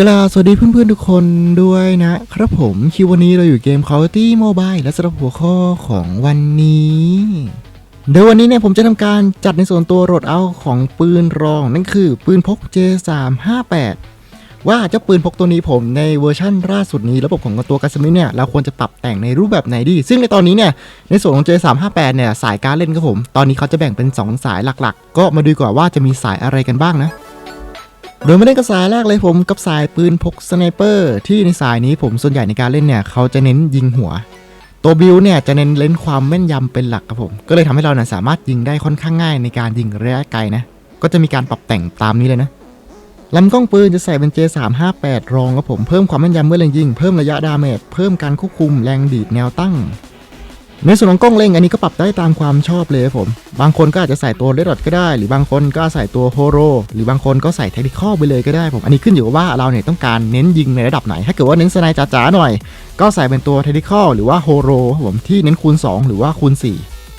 กล่าวสวัสดีเพื่อนๆทุกคนด้วยนะครับผมคิววันนี้เราอยู่เกม Call of Duty Mobile และสำหรับหัวข้อของวันนี้โดยววันนี้เนี่ยผมจะทำการจัดในส่วนตัวโหลดเอาของปืนรอง นั่นคือปืนพก J358 ว่าเจ้าปืนพกตัวนี้ผมในเวอร์ชั่นล่าสุดนี้ระบบของตัวกัสมิเนี่ยเราควรจะปรับแต่งในรูปแบบไหนดี ซึ่งในตอนนี้เนี่ยในส่วนของ J358 เนี่ยสายการเล่นครับผม ตอนนี้เขาจะแบ่งเป็น 2 สายหลักๆ ก็มาดูก่อนว่าจะมีสายอะไรกันบ้างนะ โดยไม่ได้กับสายแรกเลยผมกับสายปืนพกสไนเปอร์ที่ในสายนี้ผมส่วนใหญ่ในการเล่นเนี่ยเขาจะเน้นยิงหัว ตัวบิวเนี่ยจะเน้นเล่นความแม่นยำเป็นหลักครับผม ก็เลยทำให้เราเนี่ยสามารถยิงได้ค่อนข้างง่ายในการยิงระยะไกลนะ ก็จะมีการปรับแต่งตามนี้เลยนะลำกล้องปืนจะใส่เป็น J358 รองครับผมเพิ่มความแม่นยำเมื่อเล็งยิง เพิ่มระยะดาเมจเพิ่มการควบคุมแรงดีดแนวตั้ง ในส่วนของกล้องเล็งอันนี้ก็ปรับได้ตามความชอบเลยครับผม บางคนก็อาจจะใส่ตัวเรดดอทก็ได้ หรือบางคนก็ใส่ตัวโฮโรหรือบางคนก็ใส่เทคนิคอลไปเลยก็ได้ผม อันนี้ขึ้นอยู่กับว่าเราเนี่ยต้องการเน้นยิงในระดับไหน ถ้าเกิดว่าเน้นสไนจ๋าๆหน่อย ก็ใส่เป็นตัวเทคนิคอลหรือว่าโฮโรผมที่เน้นคูณ 2 หรือว่าคูณ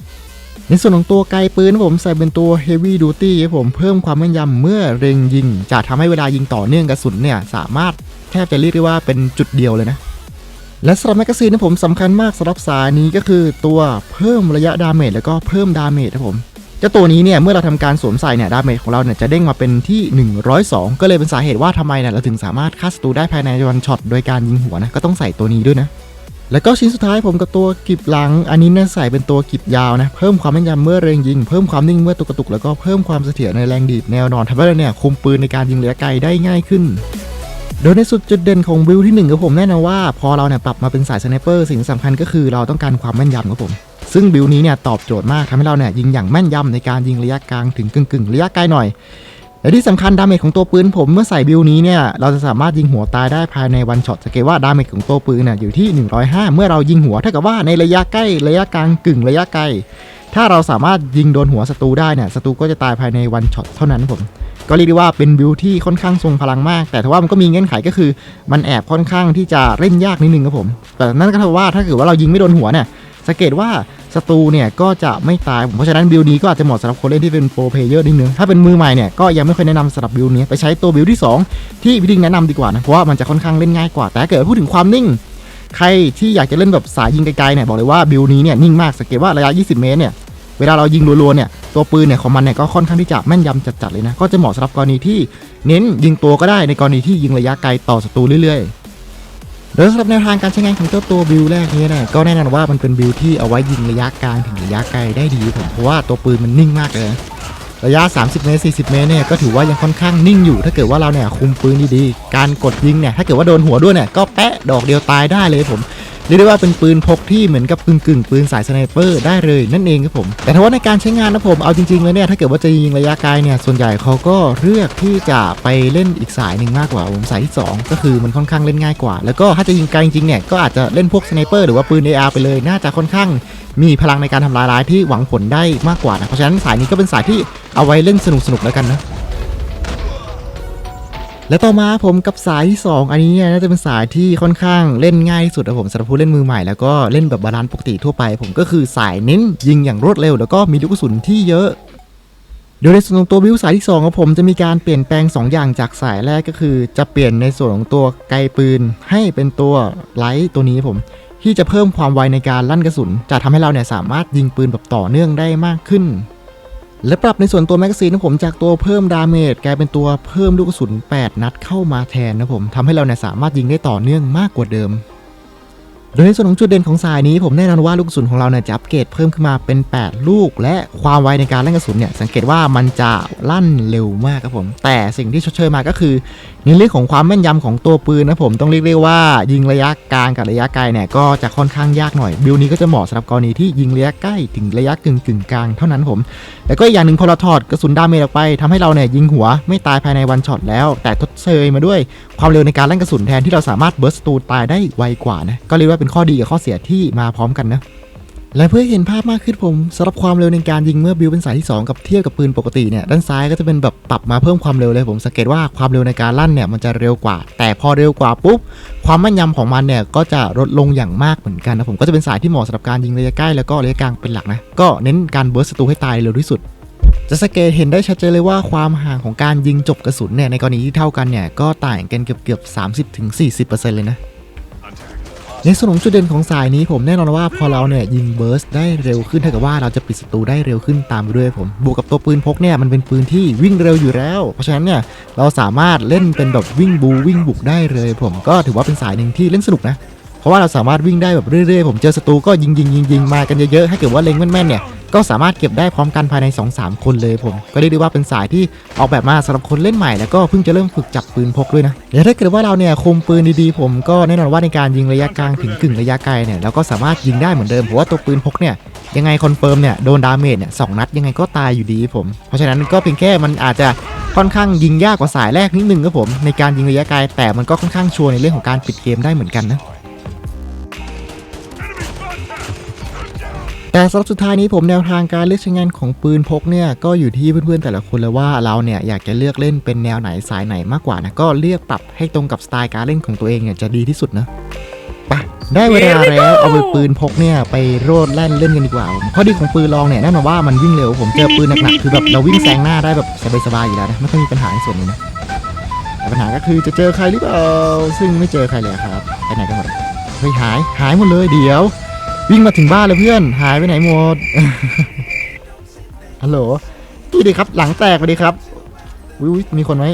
4ในส่วนของตัวไกลปืนผมใส่เป็นตัว heavy duty ผมเพิ่มความแม่นยำเมื่อเร็งยิง จะทำให้เวลายิงต่อเนื่องกระสุนเนี่ย สามารถแทบจะเรียกได้ว่าเป็นจุดเดียวเลยนะ และสำหรับแมกกาซีนที่ผมสำคัญมากสำหรับสายนี้ก็คือตัวเพิ่มระยะดาเมจแล้วก็เพิ่มดาเมจครับผมเจ้าตัวนี้เนี่ยเมื่อเราทำการสวมใส่เนี่ยดาเมจของเราเนี่ยจะเด้งมาเป็นที่ 102 ก็เลยเป็นสาเหตุว่าทำไมเนี่ยเราถึงสามารถฆ่าศัตรูได้ภายในวันช็อตโดยการยิงหัวนะก็ต้องใส่ตัวนี้ด้วยนะแล้วก็ชิ้นสุดท้ายผมกับตัวกิบหลัง อันนี้เนี่ยใส่เป็นตัวกิบยาวนะเพิ่มความแม่นยำเมื่อเร็งยิง เพิ่มความนิ่งเมื่อตัวกระตุกแล้วก็เพิ่มความเสถียรในแรงดีดแนวนอนทำให้เราเนี่ยคุมปืนในการยิงระยะไกลได้ง่ายขึ้น โดยในสุดจุดเด่นของบิลที่ 1ครับผมแน่นอนว่า พอเราเนี่ยปรับมาเป็นสายสไนเปอร์สิ่งสำคัญก็คือเราต้องการความแม่นยำครับผม ซึ่งบิลนี้เนี่ยตอบโจทย์มากทำให้เราเนี่ยยิงอย่างแม่นยำในการยิงระยะกลางถึงกึ่งกึ่งๆระยะไกลหน่อยและที่สำคัญดาเมจของตัวปืนผมเมื่อใส่บิลนี้เนี่ยเราจะสามารถยิงหัวตายได้ภายในวันช็อตสังเกตว่าดาเมจของตัวปืนเนี่ยอยู่ที่ 105 เมื่อเรายิงหัวเท่ากับว่าในระยะใกล้ระยะกลางกึ่งระยะไกลถ้าเราสามารถยิงโดนหัวศัตรูได้เนี่ยศัตรูก็จะตายภายในวันช็อตเท่านั้นผม ก็เรียกได้ว่าเป็นบิลที่ค่อนข้างทรงพลังมาก แต่ถ้าว่ามันก็มีเงื่อนไขก็คือ มันแอบค่อนข้างที่จะเล่นยากนิดนึงครับผม แต่นั่นก็เท่าว่าถ้าเกิดว่าเรายิงไม่โดนหัวเนี่ยสังเกตว่าศัตรูเนี่ยก็จะไม่ตายผมเพราะฉะนั้นบิลนี้ก็อาจจะเหมาะสำหรับคนเล่นที่เป็นโปรเพลเยอร์นิดนึงถ้าเป็นมือใหม่เนี่ยก็ยังไม่เคยแนะนำสำหรับบิลนี้ไปใช้ตัวบิลที่สองที่พี่ดิงแนะนำดีกว่านะเพราะว่ามันจะค่อนข้างเล่นง่ายกว่า แต่เกิดพูดถึงความนิ่ง ใครที่อยากจะเล่นแบบสายยิงไกลๆเนี่ยบอกเลยว่าบิลนี้เนี่ยนิ่งมากสังเกตว่าระยะ 20 เมตรเนี่ย เวลาเรายิงรัวๆเนี่ยตัวปืนเนี่ยของมันเนี่ยก็ค่อนข้างที่จะแม่นยำจัดๆเลยนะก็จะเหมาะสำหรับกรณีที่เน้นยิงตัวก็ได้ในกรณีที่ยิงระยะไกลต่อศัตรูเรื่อยๆโดยสำหรับแนวทางการใช้งานของเจ้าตัวบิลแรกนี้เนี่ยก็แน่นอนว่ามันเป็นบิลที่เอาไว้ยิงระยะกลางถึงระยะไกลได้ดีผมเพราะว่าตัวปืนมันนิ่งมากเลย ระยะ 30 เมตร 40 เมตรเนี่ยก็ถือว่ายังค่อนข้างนิ่งอยู่ ถ้าเกิดว่าเราเนี่ยคุมปืนดีๆ การกดยิงเนี่ยถ้าเกิดว่าโดนหัวด้วยเนี่ยก็แปะดอกเดียวตายได้เลยผม เรียกได้ว่าเป็นปืนพกที่เหมือนกับกึ่งกึ่งปืนสายสไนเปอร์ได้เลยนั่นเองครับผม แต่ถ้าว่าในการใช้งานนะผมเอาจริงๆแล้วเนี่ยถ้าเกิดว่าจะยิงระยะไกลเนี่ยส่วนใหญ่เขาก็เลือกที่จะไปเล่นอีกสายหนึ่งมากกว่าผมสายที่ 2 ก็คือมันค่อนข้างเล่นง่ายกว่า แล้วก็ถ้าจะยิงไกลจริงๆเนี่ยก็อาจจะเล่นพวกสไนเปอร์หรือว่าปืน AR ไปเลยน่าจะค่อนข้างมีพลังในการทำลายร้ายที่หวังผลได้มากกว่านะเพราะฉะนั้นสายนี้ก็เป็นสายที่เอาไว้เล่นสนุกๆแล้วกันนะ และต่อมาผมกับสายที่ 2 อันนี้เนี่ยน่าจะเป็นสายที่ค่อนข้างเล่นง่ายที่สุดนะผมสำหรับผู้เล่นมือใหม่แล้วก็เล่นแบบบาลานซ์ปกติทั่วไป ผมก็คือสายเน้นยิงอย่างรวดเร็ว แล้วก็มีลูกกระสุนที่เยอะโดยในส่วนของตัวบิวสายที่2ของผมจะมีการเปลี่ยนแปลง 2 อย่างจากสายแรกก็คือ จะเปลี่ยนในส่วนของตัวไกลปืน ให้เป็นตัวไลท์ตัวนี้ผม ที่จะเพิ่มความไวในการลั่นกระสุน จะทำให้เราเนี่ยสามารถยิงปืนแบบต่อเนื่องได้มากขึ้น และปรับในส่วนตัวแมกกาซีนของผมจากตัวเพิ่มดาเมจกลายเป็นตัวเพิ่มลูกกระสุน 8 นัดเข้ามาแทนนะผมทำให้เราเนี่ยสามารถยิงได้ต่อเนื่องมากกว่าเดิม โดยในส่วนของจุดเด่นของสายนี้ผมแน่นอนว่าลูกกระสุนของเราเนี่ยจะอัปเกรดเพิ่มขึ้นมาเป็น 8 ลูก และความไวในการลั่นกระสุนเนี่ยสังเกตว่ามันจะลั่นเร็วมากครับผม แต่สิ่งที่ชดเชยมาก็คือในเรื่องของความแม่นยำของตัวปืนนะผมต้องเรียกได้ว่ายิงระยะกลางกับระยะไกลเนี่ยก็จะค่อนข้างยากหน่อยบิลนี้ก็จะเหมาะสำหรับกรณีที่ยิงระยะใกล้ถึงระยะกึ่งกึ่งกลางเท่านั้นผม แล้วก็อีกอย่างหนึ่งพอเราถอดกระสุนดาเมจออกไปทำให้เราเนี่ยยิงหัวไม่ตายภายในวันช็อตแล้ว แต่ทดเชยมาด้วยความเร็วในการลั่นกระสุนแทนที่เราสามารถเบิร์สตูตายได้ไวกว่านะก็เรียกว่าเป็นข้อดีกับข้อเสียที่มาพร้อมกันนะ และเพื่อให้เห็นภาพมากขึ้นผมสำหรับความเร็วในการยิงเมื่อบิวเป็นสายที่ 2 กับเทียบกับปืนปกติเนี่ยด้านซ้ายก็จะเป็นแบบปรับมาเพิ่มความเร็วเลยผมสังเกตว่าความเร็วในการลั่นเนี่ยมันจะเร็วกว่า แต่พอเร็วกว่าปุ๊บความแม่นยำของมันเนี่ยก็จะลดลงอย่างมากเหมือนกันนะผมก็จะเป็นสายที่เหมาะสำหรับการยิงระยะใกล้แล้วก็ระยะกลางเป็นหลักนะก็เน้นการเบิร์สศัตรูให้ตายเร็วที่สุดจะสังเกตเห็นได้ชัดเจนเลยว่าความห่างของการยิงจบกระสุนเนี่ยในกรณีที่เท่ากันเนี่ยก็ต่างกันเกือบเกือบ30-40%เลยนะ ในส่วนของจุดเด่นของสายนี้ผมแน่นอนว่าพอเราเนี่ยยิงเบิร์สได้เร็วขึ้นเท่ากับว่าเราจะปิดศัตรูได้เร็วขึ้นตามไปด้วยผมบวกกับตัวปืนพกเนี่ยมันเป็นปืนที่วิ่งเร็วอยู่แล้ว เพราะฉะนั้นเนี่ยเราสามารถเล่นเป็นแบบวิ่งบูวิ่งบุกได้เลย ผมก็ถือว่าเป็นสายหนึ่งที่เล่นสนุกนะ เพราะว่าเราสามารถวิ่งได้แบบเรื่อยๆ ผมเจอศัตรูก็ยิงยิงยิงยิงมากันเยอะๆให้เกิดว่าเล็งแม่นๆเนี่ย ก็สามารถเก็บได้พร้อมกันภายใน 2-3 คนเลยผม ก็เรียกได้ว่าเป็นสายที่ออกแบบมาสำหรับคนเล่นใหม่แล้วก็เพิ่งจะเริ่มฝึกจับปืนพกด้วยนะเดี๋ยวถ้าเกิดว่าเราเนี่ยคุมปืนดีๆผมก็แน่นอนว่าในการยิงระยะกลางถึงกึ่งระยะไกลเนี่ยเราก็สามารถยิงได้เหมือนเดิมเพราะว่าตัวปืนพกเนี่ยยังไงคอนเฟิร์มเนี่ยโดนดาเมจเนี่ยสองนัดยังไงก็ตายอยู่ดีผม เพราะฉะนั้นก็เพียงแค่มันอาจจะค่อนข้างยิงยากกว่าสายแรกนิดนึงครับผมในการยิงระยะไกลแต่มันก็ค่อนข้างชัวร์ในเรื่องของการปิดเกมได้เหมือนกันนะ สำหรับสุดท้ายนี้ผมแนวทางการเลือกใช้งานของปืนพกเนี่ยก็อยู่ที่เพื่อนๆแต่ละคนเลยว่าเราเนี่ยอยากจะเลือกเล่นเป็นแนวไหนสายไหนมากกว่านะก็เลือกปรับให้ตรงกับสไตล์การเล่นของตัวเองเนี่ยจะดีที่สุดนะไปได้เวลาแล้วเอาไปปืนพกเนี่ยไปโรดแล่นเล่นกันดีกว่าผมข้อดีของปืนลองเนี่ยแน่นอนว่ามันวิ่งเร็วผมเจอปืนหนักๆคือแบบเราวิ่งแซงหน้าได้แบบสบายๆอยู่แล้วนะไม่ค่อยมีปัญหาในส่วนนี้นะแต่ปัญหาก็คือจะเจอใครหรือเปล่าซึ่งไม่เจอใครเลยครับไปไหนกันหมดเฮ้ยหายหายหมดเลยเดี๋ยว วิ่งมาถึงบ้านเลยเพื่อน หายไปไหนหมด ฮัลโหลพี่ดีครับ หลังแตกไปดีครับวิวมีคนไหม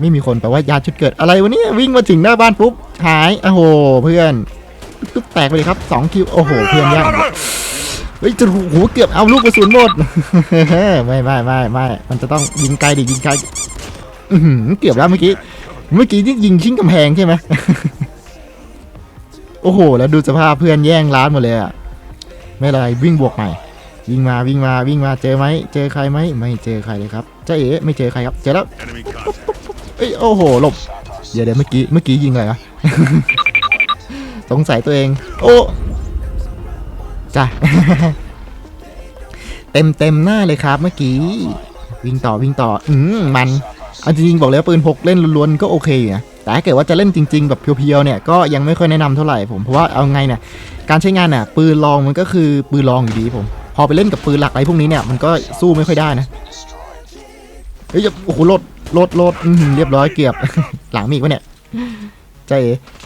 ไม่มีคนแปลว่ายาชุดเกิดอะไรวะเนี่ยวิ่งมาถึงหน้าบ้านปุ๊บหายโอ้โหเพื่อนตุ๊บแตกไปเลยครับสองคิวโอ้โหเพื่อนยากเฮ้ยจะโอ้โหเกือบเอาลูกกระสุนหมดไม่ไม่ไม่ไม่มันจะต้องยิงไกลดิยิงไกลเกือบแล้วเมื่อกี้เมื่อกี้ที่ยิงชิงกำแพงใช่ไหม โอ้โห แล้วดูสภาพเพื่อนแย่งร้านหมดเลยอะไม่ไรวิ่งบวกใหม่ วิ่งมาวิ่งมาวิ่งมาเจอไหมเจอใครไหมไม่เจอใครเลยครับเจ๊เอ๋ไม่เจอใครครับเจอแล้วเอ้ยโอ้โหหลบเดี๋ยวเดี๋ยวเมื่อกี้เมื่อกี้ยิงอะไรวะสงสัยตัวเอง โอ้จ้ะเต็มเต็มหน้าเลยครับ เมื่อกี้ วิ่งต่อวิ่งต่อ อืมมันเอาจริงๆบอกเลยว่าปืนพกเล่นล้วนๆก็โอเคอยู่นะ แต่ถ้าเกิดว่าจะเล่นจริง ๆ แบบเพียวๆเนี่ยก็ยังไม่ค่อยแนะนำเท่าไหร่ผมเพราะว่าเอาไงเนี่ยการใช้งานเนี่ยปืนลองมันก็คือปืนลองอยู่ดีผม พอไปเล่นกับปืนหลักอะไรพวกนี้เนี่ยมันก็สู้ไม่ค่อยได้นะเฮ้ยโอ้โหโหลดโหลดโหลดเรียบร้อยเกือบหลังมีอีกวะเนี่ยใจ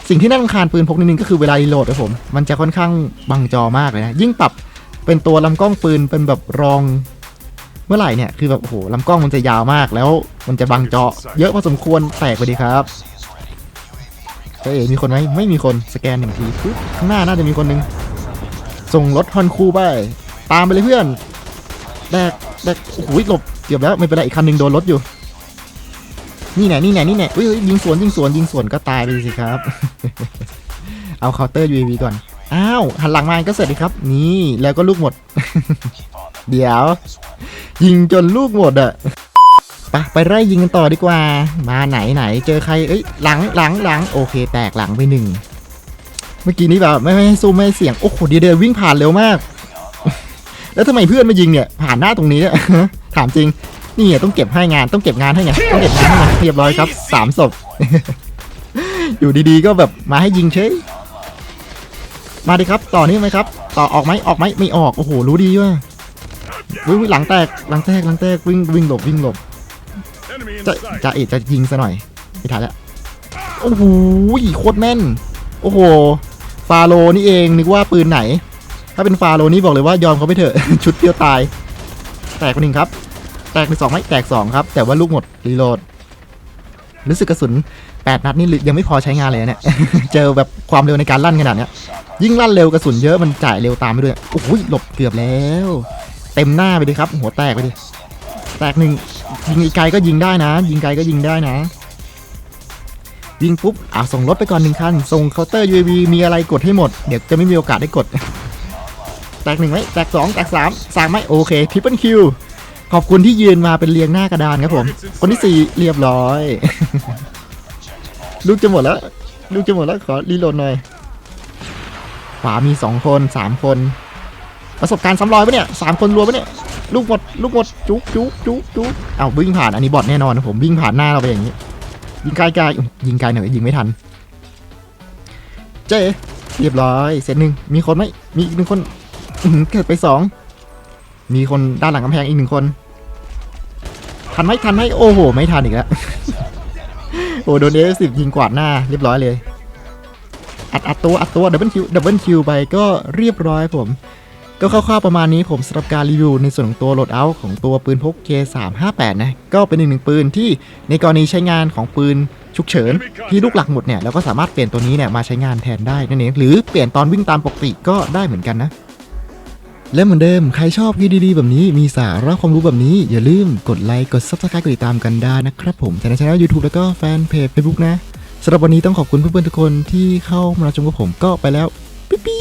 สิ่งที่น่ารำคาญปืนพกนิดนึงก็คือเวลารีโหลดนะผม มันจะค่อนข้างบังจอมากเลยนะ ยิ่งปรับเป็นตัวลำกล้องปืนเป็นแบบรองเมื่อไหร่เนี่ย คือแบบโอ้โหลำกล้องมันจะยาวมากแล้วมันจะบังจอ เยอะพอสมควรแตกไปดีครับ ใจเอ๋มีคนไหมไม่มีคนสแกนหนึ่งทีปุ๊บข้างหน้าน่าจะมีคนหนึง ส่งรถฮอนคูไป ตามไปเลยเพื่อนแดกแดกโอ้โหหลบเกือบแล้วไม่เป็นไรอีกคันหนึ่งโดนรถอยู่ นี่ไหนนี่ไหนนี่ไหนอุ้ยอุ้ยยิงสวนยิงสวนยิงสวนก็ตายไปสิครับ เอาเคาน์เตอร์ UAV ก่อน อ้าว หันหลังมาก็เสร็จดีครับ นี่แล้วก็ลูกหมด เดี๋ยว ยิงจนลูกหมดอะ ไปไปไล่ยิงกันต่อดีกว่า มาไหนไหนเจอใครเอ้ยหลังหลังหลังโอเค แตกหลังไปหนึ่งเมื่อกี้นี้แบบไม่ไม่ให้ซูมไม่ให้เสียงโอ้โหเดียเดินวิ่งผ่านเร็วมาก แล้วทำไมเพื่อนมายิงเนี่ย ผ่านหน้าตรงนี้ถามจริงนี่ต้องเก็บให้งานต้องเก็บงานให้ไงต้องเก็บงานให้ไงเรียบร้อยครับสามศพอยู่ดีๆก็แบบมาให้ยิงเฉยมาดิครับต่อนี้ไหมครับ ต่อออกไหมออกไหมไม่ออกโอ้โหรู้ดีว่ะวิ่งหลังแตกหลังแตกหลังแตกวิ่งวิ่งหลบวิ่งหลบ จะจะเอะจะยิงซะหน่อยไม่ทันแล้วโอ้โหโคตรแม่น โอ้โห ฟาโลนี่เองนึกว่าปืนไหน ถ้าเป็นฟาโลนี่บอกเลยว่ายอมเขาไปเถอะ ชุดเดียวตาย แตกไปหนึ่งครับ แตกไปสองไหมแตกสองครับ แต่ว่าลูกหมดรีโหลด รู้สึกกระสุนแปดนัดนี่ยังไม่พอใช้งานเลยนะเนี่ยเจอแบบความเร็วในการลั่นขนาดเนี้ย ยิ่งลั่นเร็วกระสุนเยอะมันจ่ายเร็วตามไปด้วยโอ้โหหลบเกือบแล้ว เต็มหน้าไปดิครับ หัวแตกไปดิแตกหนึ่ง ยิงไกลก็ยิงได้นะ ยิงไกลก็ยิงได้นะ ยิงปุ๊บอ่าส่งรถไปก่อนหนึ่งคัน ส่งเคาน์เตอร์ UAV มีอะไรกดให้หมด เดี๋ยวจะไม่มีโอกาสได้กด แตกหนึ่งไหมแตกสองแตกสามสามไหมโอเคทริปเปิลคิวขอบคุณที่ยืนมาเป็นเรียงหน้ากระดานครับผม คนที่สี่เรียบร้อย ลูกจะหมดแล้ว ลูกจะหมดแล้วขอรีโหลดหน่อยขวามีสองคนสามคน ประสบการณ์ซ้ำรอยปะเนี่ยสามคนรวมปะเนี่ย ลูกหมดลูกหมดจุกจุกจุกจุกเอาวิ่งผ่านอันนี้บอทแน่นอนนะผมวิ่งผ่านหน้าเราไปอย่างนี้ยิงไกลไกลยิงไกลหน่อยยิงไม่ทัน เจ๊เรียบร้อยเซตหนึ่งมีคนไหมมีอีกหนึ่งคนอื้อหือเกิดไปสองมีคนด้านหลังกำแพงอีกหนึ่งคน ทันไหมทันไหมโอ้โห ไม่ทันอีกแล้วโอ้โดนเอฟสิบยิงกวาดหน้าเรียบร้อยเลยอัดอัดตัวอัดตัวดับเบิลคิวดับเบิลคิวไปก็เรียบร้อยผม ก็คร่าวๆประมาณนี้ผมสำหรับการรีวิวในส่วนของตัวโหลดเอาท์ของตัวปืนพก K358 นะก็เป็นอีกหนึ่งปืนที่ในกรณีใช้งานของปืนฉุกเฉินที่ลูกหลักหมดเนี่ยเราก็สามารถเปลี่ยนตัวนี้เนี่ยมาใช้งานแทนได้นั่นเองหรือเปลี่ยนตอนวิ่งตามปกติก็ได้เหมือนกันนะและเหมือนเดิม ใครชอบวิดีดีๆแบบนี้มีสาระความรู้แบบนี้ อย่าลืมกดไลค์ กด subscribe กดติดตามกันได้นะครับผมในช่อง YouTube แล้วก็แฟนเพจ Facebook นะสำหรับวันนี้ต้องขอบคุณเพื่อนๆทุกคนที่เข้ามาชมกับผมก็ไปแล้ว ปิ๊บ